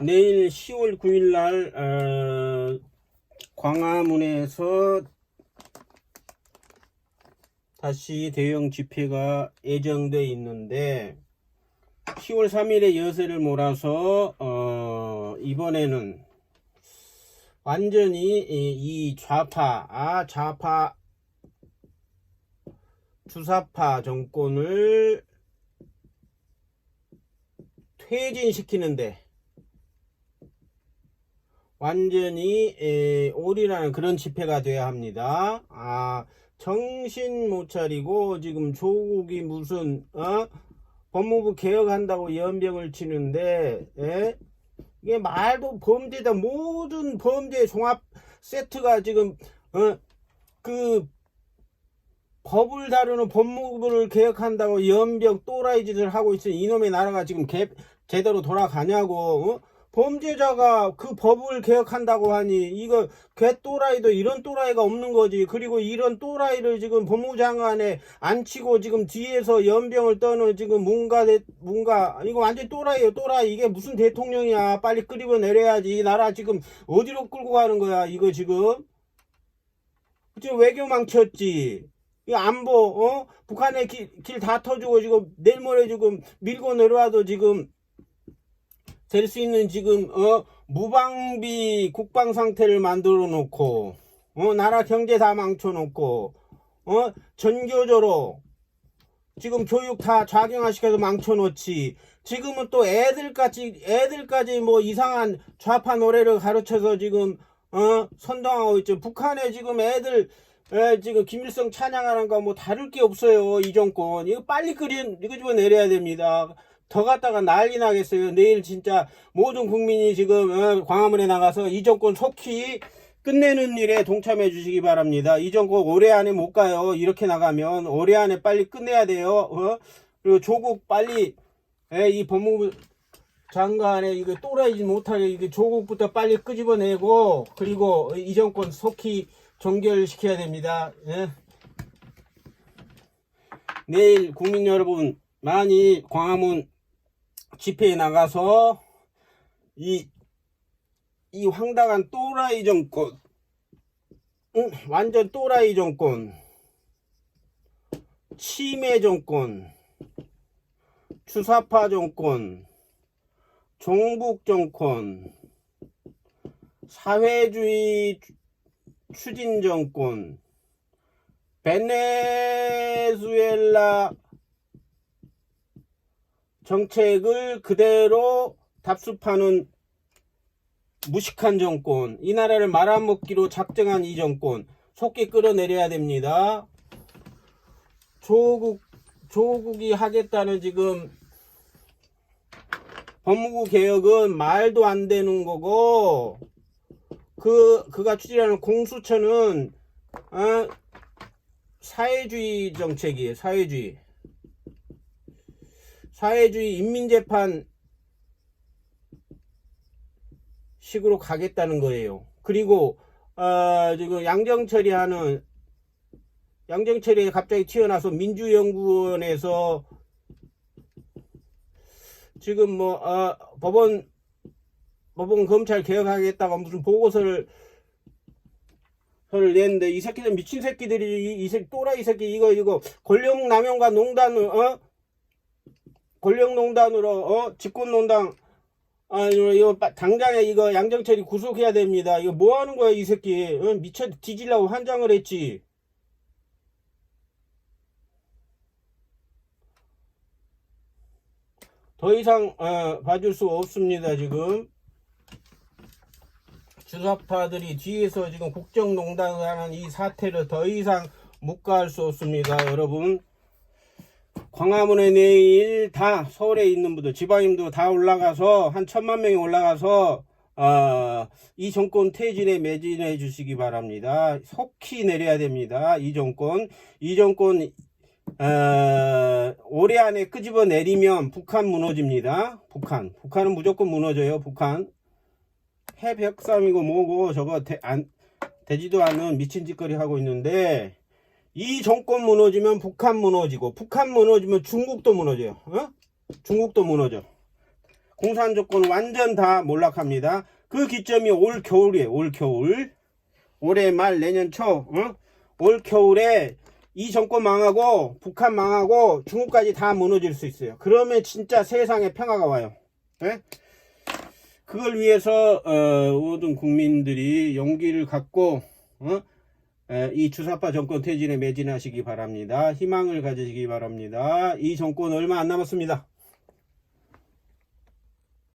내일 10월 9일 날 어, 광화문에서 다시 대형 집회가 예정돼 있는데 10월 3일에 여세를 몰아서 어, 이번에는 완전히 이, 이 좌파 아 좌파 주사파 정권을 퇴진시키는데 완전히 에, 올인하는 그런 집회가 돼야 합니다. 아 정신 못 차리고 지금 조국이 무슨 어 법무부 개혁한다고 연병을 치는데 에? 이게 말도 범죄다 모든 범죄 종합 세트가 지금 어 그 법을 다루는 법무부를 개혁한다고 연병 또라이 짓을 하고 있으니 이놈의 나라가 지금 개, 제대로 돌아가냐고 어? 범죄자가 그 법을 개혁한다고 하니 이거 개 또라이도 이런 또라이가 없는 거지. 그리고 이런 또라이를 지금 법무부 장관에 앉히고 지금 뒤에서 연병을 떠는 지금 뭔가 대- 뭔가 이거 완전 또라이에요 또라이. 이게 무슨 대통령이야. 빨리 끄집어 내려야지. 이 나라 지금 어디로 끌고 가는 거야 이거 지금? 지금 외교 망쳤지. 이 안보 어? 북한의 길 다 터주고 지금 내일 모레 지금 밀고 내려와도 지금 될 수 있는 지금 어 무방비 국방 상태를 만들어 놓고 어 나라 경제 다 망쳐 놓고 어 전교조로 지금 교육 다 좌경화 시켜서 망쳐 놓지. 지금은 또 애들까지 애들까지 뭐 이상한 좌파 노래를 가르쳐서 지금 어 선동하고 있죠. 북한에 지금 애들 에, 지금 김일성 찬양하는 거 뭐 다를 게 없어요 이 정권. 이거 빨리 끓인 이거 집어 내려야 됩니다 더 갔다가 난리 나겠어요 내일 진짜 모든 국민이 지금 어, 광화문에 나가서 이 정권 속히 끝내는 일에 동참해 주시기 바랍니다 이 정권 올해 안에 못 가요 이렇게 나가면 올해 안에 빨리 끝내야 돼요 어? 그리고 조국 빨리 에, 이 법무부 장관의 이거 또라이지 못하게 이게 조국부터 빨리 끄집어내고 그리고 이 정권 속히 종결시켜야 됩니다. 예. 내일 국민 여러분 많이 광화문 집회에 나가서 이, 이 황당한 또라이 정권, 응, 완전 또라이 정권, 치매 정권, 주사파 정권, 종북 정권, 사회주의 추진 정권, 베네수엘라 정책을 그대로 답습하는 무식한 정권, 이 나라를 말아먹기로 작정한 이 정권, 속히 끌어내려야 됩니다. 조국, 조국이 하겠다는 지금 법무부 개혁은 말도 안 되는 거고, 그, 그가 추진하는 공수처는, 어, 사회주의 정책이에요, 사회주의. 사회주의 인민재판 식으로 가겠다는 거예요. 그리고, 어, 지금 양정철이 하는, 양정철이 갑자기 튀어나서 민주연구원에서 지금 뭐, 어, 법원, 법원 검찰 개혁하겠다고 무슨 보고서를 를 냈는데 이 새끼들 미친 새끼들이 이, 이 새끼 또라이 새끼 이거 이거 권력 남용과 농단을 어 권력 농단으로 어 집권 농단 아 이거, 당장에 이거 양정철이 구속해야 됩니다. 이거 뭐 하는 거야 이 새끼 어? 미쳐 뒤질라고 환장을 했지. 더 이상 어, 봐줄 수 없습니다 지금. 주사파들이 뒤에서 지금 국정농단을 하는 이 사태를 더 이상 묵과할 수 없습니다, 여러분. 광화문에 내일 다 서울에 있는 분들, 지방인도 다 올라가서 한 천만 명이 올라가서 어, 이 정권 퇴진에 매진해 주시기 바랍니다. 속히 내려야 됩니다. 이 정권, 이 정권 어, 올해 안에 끄집어 내리면 북한 무너집니다. 북한, 북한은 무조건 무너져요. 북한. 해벽싸움이고 뭐고 저거 되, 안, 되지도 않은 미친 짓거리 하고 있는데 이 정권 무너지면 북한 무너지고 북한 무너지면 중국도 무너져요. 어? 중국도 무너져. 공산 조건 완전 다 몰락합니다. 그 기점이 올 겨울이에요. 올 겨울. 올해 말 내년 초, 어? 올 겨울에 이 정권 망하고 북한 망하고 중국까지 다 무너질 수 있어요. 그러면 진짜 세상에 평화가 와요. 예? 그걸 위해서 어, 모든 국민들이 용기를 갖고 어? 에, 이 주사파 정권 퇴진에 매진하시기 바랍니다. 희망을 가지시기 바랍니다. 이 정권 얼마 안 남았습니다.